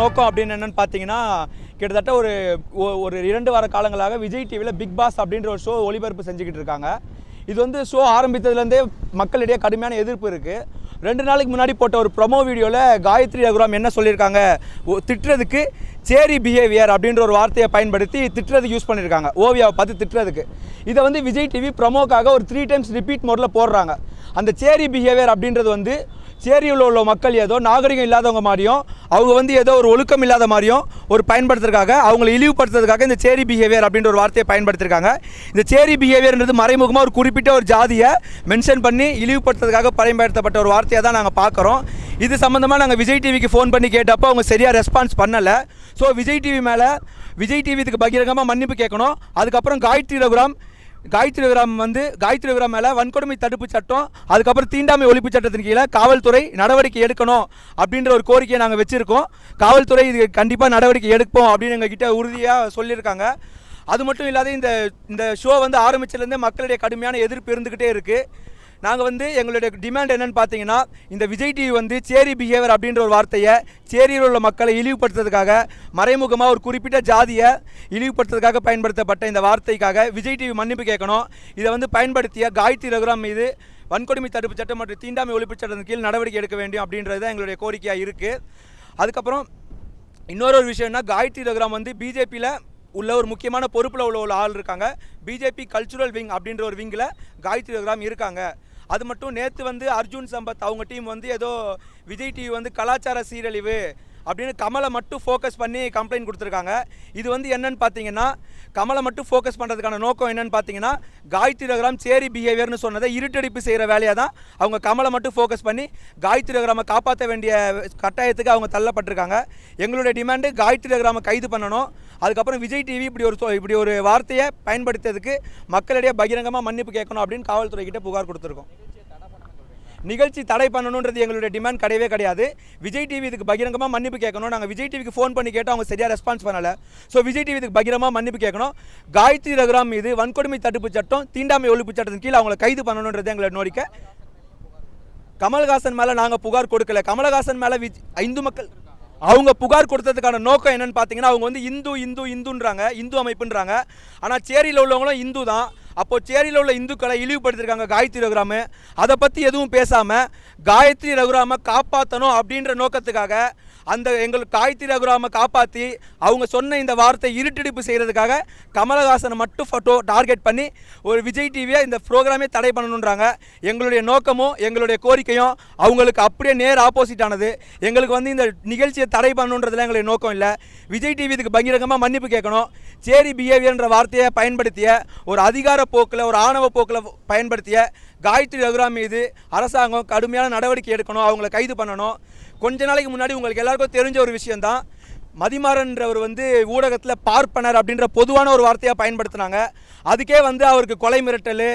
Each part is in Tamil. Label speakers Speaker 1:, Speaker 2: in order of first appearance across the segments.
Speaker 1: நோக்கம் அப்படின்னு என்னன்னு பார்த்தீங்கன்னா கிட்டத்தட்ட ஒரு ஒரு இரண்டு வார காலங்களாக விஜய் டிவியில் பிக் பாஸ் அப்படின்ற ஒரு ஷோ ஒளிபரப்பு செஞ்சுக்கிட்டு இருக்காங்க. இது வந்து ஷோ ஆரம்பித்ததுலேருந்தே மக்களிடையே கடுமையான எதிர்ப்பு இருக்குது ரெண்டு நாளைக்கு முன்னாடி போட்ட ஒரு ப்ரொமோ வீடியோவில் காயத்ரி ரகுராம் என்ன சொல்லியிருக்காங்க? திட்டுறதுக்கு சேரி பிஹேவியர் அப்படின்ற ஒரு வார்த்தையை பயன்படுத்தி திட்டுறதுக்கு யூஸ் பண்ணியிருக்காங்க. ஓவியாவை பார்த்து திட்டுறதுக்கு. இதை வந்து விஜய் டிவி ப்ரொமோக்காக ஒரு த்ரீ டைம்ஸ் ரிப்பீட் மோடில் போடுறாங்க. அந்த சேரி பிஹேவியர் அப்படின்றது வந்து சேரியில் உள்ள மக்கள் ஏதோ நாகரிகம் இல்லாதவங்க மாதிரியும் அவங்க வந்து ஏதோ ஒரு ஒழுக்கம் இல்லாத மாதிரியும் ஒரு பயன்படுத்துறதுக்காக அவங்களை இழிவுபடுத்துறதுக்காக இந்த சேரி பிஹேவியர் அப்படின்ற ஒரு வார்த்தையை பயன்படுத்திருக்காங்க. இந்த சேரி பிஹேவியர்ன்றது மறைமுகமாக ஒரு குறிப்பிட்ட ஒரு ஜாதியை மென்ஷன் பண்ணி இழிவுபடுத்துறதுக்காக பயன்படுத்தப்பட்ட ஒரு வார்த்தையை தான் நாங்கள் பார்க்குறோம். இது சம்மந்தமாக நாங்கள் விஜய் டிவிக்கு ஃபோன் பண்ணி கேட்டப்போ அவங்க சரியாக ரெஸ்பான்ஸ் பண்ணலை. ஸோ விஜய் டிவி மேலே விஜய் டிவி இதுக்கு பகிரங்கமாக மன்னிப்பு கேட்கணும். அதுக்கப்புறம் காயத்ரி ரகுராம் காயத்ரி விராம் வந்து காயத்ரி விராம் மேலே வன்கொடுமை தடுப்பு சட்டம் அதுக்கப்புறம் தீண்டாமை ஒழிப்பு சட்டத்தின் கீழே காவல்துறை நடவடிக்கை எடுக்கணும் அப்படின்ற ஒரு கோரிக்கையை நாங்கள் வச்சுருக்கோம். காவல்துறை இது கண்டிப்பாக நடவடிக்கை எடுப்போம் அப்படின்னு எங்ககிட்ட உறுதியாக சொல்லியிருக்காங்க. அது மட்டும் இல்லாத இந்த இந்த ஷோ வந்து ஆரம்பிச்சதுலேருந்தே மக்களுடைய கடுமையான எதிர்ப்பு இருந்துக்கிட்டே இருக்குது நாங்கள் வந்து எங்களுடைய டிமாண்ட் என்னன்னு பார்த்தீங்கன்னா இந்த விஜய் டிவி வந்து சேரி பிஹேவியர் அப்படின்ற ஒரு வார்த்தையை சேரியில் உள்ள மக்களை இழிவுபடுத்துறதுக்காக மறைமுகமாக ஒரு குறிப்பிட்ட ஜாதியை இழிவுபடுத்துறதுக்காக பயன்படுத்தப்பட்ட இந்த வார்த்தைக்காக விஜய் டிவி மன்னிப்பு கேட்கணும். இதை வந்து பயன்படுத்திய காயத்ரி ரகுராம் மீது வன்கொடுமை தடுப்பு சட்டம் மற்றும் தீண்டாமை ஒழிப்பு சட்டத்தின் கீழ் நடவடிக்கை எடுக்க வேண்டும் அப்படின்றது தான் எங்களுடைய கோரிக்கையாக இருக்குது அதுக்கப்புறம் இன்னொரு ஒரு விஷயம்னா காயத்ரி ரகுராம் வந்து பிஜேபியில் உள்ள ஒரு முக்கியமான பொறுப்பில் உள்ள ஒரு ஆள் இருக்காங்க. பிஜேபி கல்ச்சுரல் விங் அப்படின்ற ஒரு விங்கில் காயத்ரி ரகுராம் இருக்காங்க. அது மட்டும் நேற்று வந்து அர்ஜுன் சம்பத் அவங்க டீம் வந்து ஏதோ விஜய் டிவி வந்து கலாச்சார சீரழிவு அப்படின்னு கமலை மட்டும் ஃபோக்கஸ் பண்ணி கம்ப்ளைண்ட் கொடுத்துருக்காங்க. இது வந்து என்னன்னு பார்த்தீங்கன்னா கமலை மட்டும் ஃபோக்கஸ் பண்ணுறதுக்கான நோக்கம் என்னன்னு பார்த்தீங்கன்னா காயத்ரி ரகுராம் சேரி பிஹேவியர்னு சொன்னதை இருட்டடிப்பு செய்கிற வேலையாக தான் அவங்க கமலை மட்டும் ஃபோக்கஸ் பண்ணி காயத்ரி ரகுராமை காப்பாற்ற வேண்டிய கட்டாயத்துக்கு அவங்க தள்ளப்பட்டிருக்காங்க. எங்களுடைய டிமாண்டு காயத்ரி ரகுராமை கைது பண்ணணும். அதுக்கப்புறம் விஜய் டிவி இப்படி ஒரு இப்படி ஒரு வார்த்தையை பயன்படுத்தியதுக்கு மக்களிடையே பகிரங்கமாக மன்னிப்பு கேட்கணும் அப்படின்னு காவல்துறை கிட்டே புகார் கொடுத்துருக்கோம். நிகழ்ச்சி தடை பண்ணணுன்றது எங்களுடைய டிமாண்ட் கிடையவே கிடையாது. விஜய் டிவி இதுக்கு பகிரங்கமாக மன்னிப்பு கேட்கணும். நாங்கள் விஜய் டிவிக்கு ஃபோன் பண்ணி கேட்டோம் அவங்க சரியாக ரெஸ்பான்ஸ் பண்ணலை. ஸோ விஜய் டிவி இதுக்கு பகிரமாக மன்னிப்பு கேட்கணும். காயத்ரி ரகுராம் மீது வன்கொடுமை தடுப்பு சட்டம் தீண்டாமை ஒழிப்பு சட்டத்தின் கீழே அவங்களை கைது பண்ணணுன்றது எங்களை நோரிக்கை கமல்ஹாசன் மேலே நாங்கள் புகார் கொடுக்கல. கமல்ஹாசன் மேலே விஜ் இந்து மக்கள் அவங்க புகார் கொடுத்ததுக்கான நோக்கம் என்னன்னு பார்த்தீங்கன்னா அவங்க வந்து இந்து இந்து இந்துன்றாங்க இந்து அமைப்புன்றாங்க. ஆனால் சேரியில் உள்ளவங்களும் இந்து தான் அப்போ சேரியில் உள்ள இந்துக்களை இழிவுபடுத்திருக்காங்க காயத்ரி ரகுராமு. அதை பற்றி எதுவும் பேசாமல் காயத்ரி ரகுராம காப்பாற்றணும் அப்படின்ற நோக்கத்துக்காக அந்த எங்கள் காயத்ரி ரகுராமை காப்பாற்றி அவங்க சொன்ன இந்த வார்த்தை இருட்டடிப்பு செய்கிறதுக்காக கமலஹாசனை மட்டும் ஃபோட்டோ டார்கெட் பண்ணி ஒரு விஜய் டிவியை இந்த ப்ரோக்ராமே தடை பண்ணணுன்றாங்க எங்களுடைய நோக்கமும் எங்களுடைய கோரிக்கையும் அவங்களுக்கு அப்படியே நேர் ஆப்போசிட் ஆனது. எங்களுக்கு வந்து இந்த நிகழ்ச்சியை தடை பண்ணணுன்றதுல எங்களுடைய நோக்கம் இல்லை. விஜய் டிவி இதுக்கு பகிரங்கமாக மன்னிப்பு கேட்கணும். சேரி பிஹேவியர்ன்ற வார்த்தையை பயன்படுத்திய ஒரு அதிகார போக்கில் ஒரு ஆணவ போக்கில் பயன்படுத்திய காயத்ரி ரகுராம் மீது அரசாங்கம் கடுமையான நடவடிக்கை எடுக்கணும் அவங்கள கைது பண்ணணும். கொஞ்ச நாளைக்கு முன்னாடி உங்களுக்கு எல்லாருக்கும் தெரிஞ்ச ஒரு விஷயந்தான் மதிமாறன்றவர் வந்து ஊடகத்தில் பார்ப்பனர் அப்படின்ற பொதுவான ஒரு வார்த்தையாக பயன்படுத்தினாங்க. அதுக்கே வந்து அவருக்கு கொலை மிரட்டல்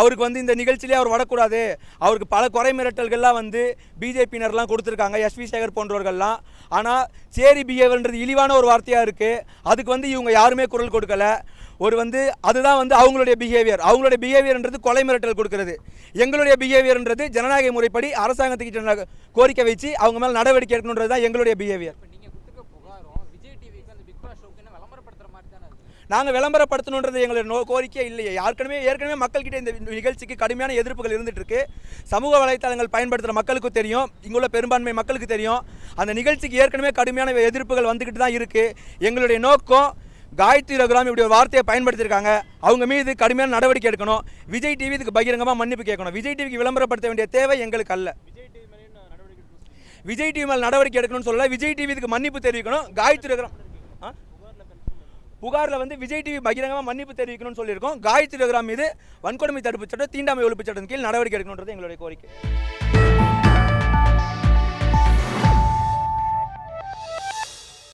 Speaker 1: அவருக்கு வந்து இந்த நிகழ்ச்சியிலே அவர் வரக்கூடாது அவருக்கு பல கொலை மிரட்டல்கள்லாம் வந்து பிஜேபியினர்லாம் கொடுத்துருக்காங்க எஸ்வி சேகர் போன்றவர்கள்லாம். ஆனால் சேரி பிஹேவியர்ன்றது இழிவான ஒரு வார்த்தையாக இருக்குது அதுக்கு வந்து இவங்க யாருமே குரல் கொடுக்கல. ஒரு வந்து அதுதான் வந்து அவங்களுடைய பிஹேவியர் அவங்களுடைய பிஹேவியர்ன்றது கொலை மிரட்டல் கொடுக்கிறது. எங்களுடைய பிஹேவியர்ன்றது ஜனநாயக முறைப்படி அரசாங்கத்துக்கிட்ட கோரிக்கை வச்சு அவங்க மேலே நடவடிக்கை எடுக்கணுன்றது தான் எங்களுடைய பிஹேவியர் நாங்கள் விளம்பரப்படுத்தணுன்றது எங்களுடைய நோ கோரிக்கை இல்லையே. ஏற்கனவே ஏற்கனவே மக்கள்கிட்ட இந்த நிகழ்ச்சிக்கு கடுமையான எதிர்ப்புகள் இருந்துட்டு இருக்கு சமூக வலைத்தளங்கள் பயன்படுத்துகிற மக்களுக்கு தெரியும். இங்குள்ள பெரும்பான்மை மக்களுக்கு தெரியும். அந்த நிகழ்ச்சிக்கு ஏற்கனவே கடுமையான எதிர்ப்புகள் வந்துக்கிட்டு தான் இருக்குது எங்களுடைய நோக்கம் காயத்ரி ரகுராம் இப்படி ஒரு வார்த்தையை பயன்படுத்தியிருக்காங்க. அவங்க மீது கடுமையான நடவடிக்கை எடுக்கணும். விஜய் டிவி இதுக்கு பகிரங்கமாக மன்னிப்பு கேட்கணும். விஜய் டிவிக்கு விளம்பரப்படுத்த வேண்டிய தேவை எங்களுக்கு அல்ல. விஜய் டிவி மேல் நடவடிக்கை எடுக்கணும்னு சொல்லல. விஜய் டிவி இதுக்கு மன்னிப்பு தெரிவிக்கணும். காயத்ரி ரகுராம் ஆ? புகாரில் வந்து விஜய் டிவி பகிரங்கமாக மன்னிப்பு தெரிவிக்கணும்னு சொல்லியிருக்கோம். காயத்ரி ரகுராம் மீது வன்கொடுமை தடுப்பு சட்டம் தீண்டாமை ஒழிப்பு சட்டத்தின் கீழ் நடவடிக்கை எடுக்கணுன்றது எங்களுடைய கோரிக்கை.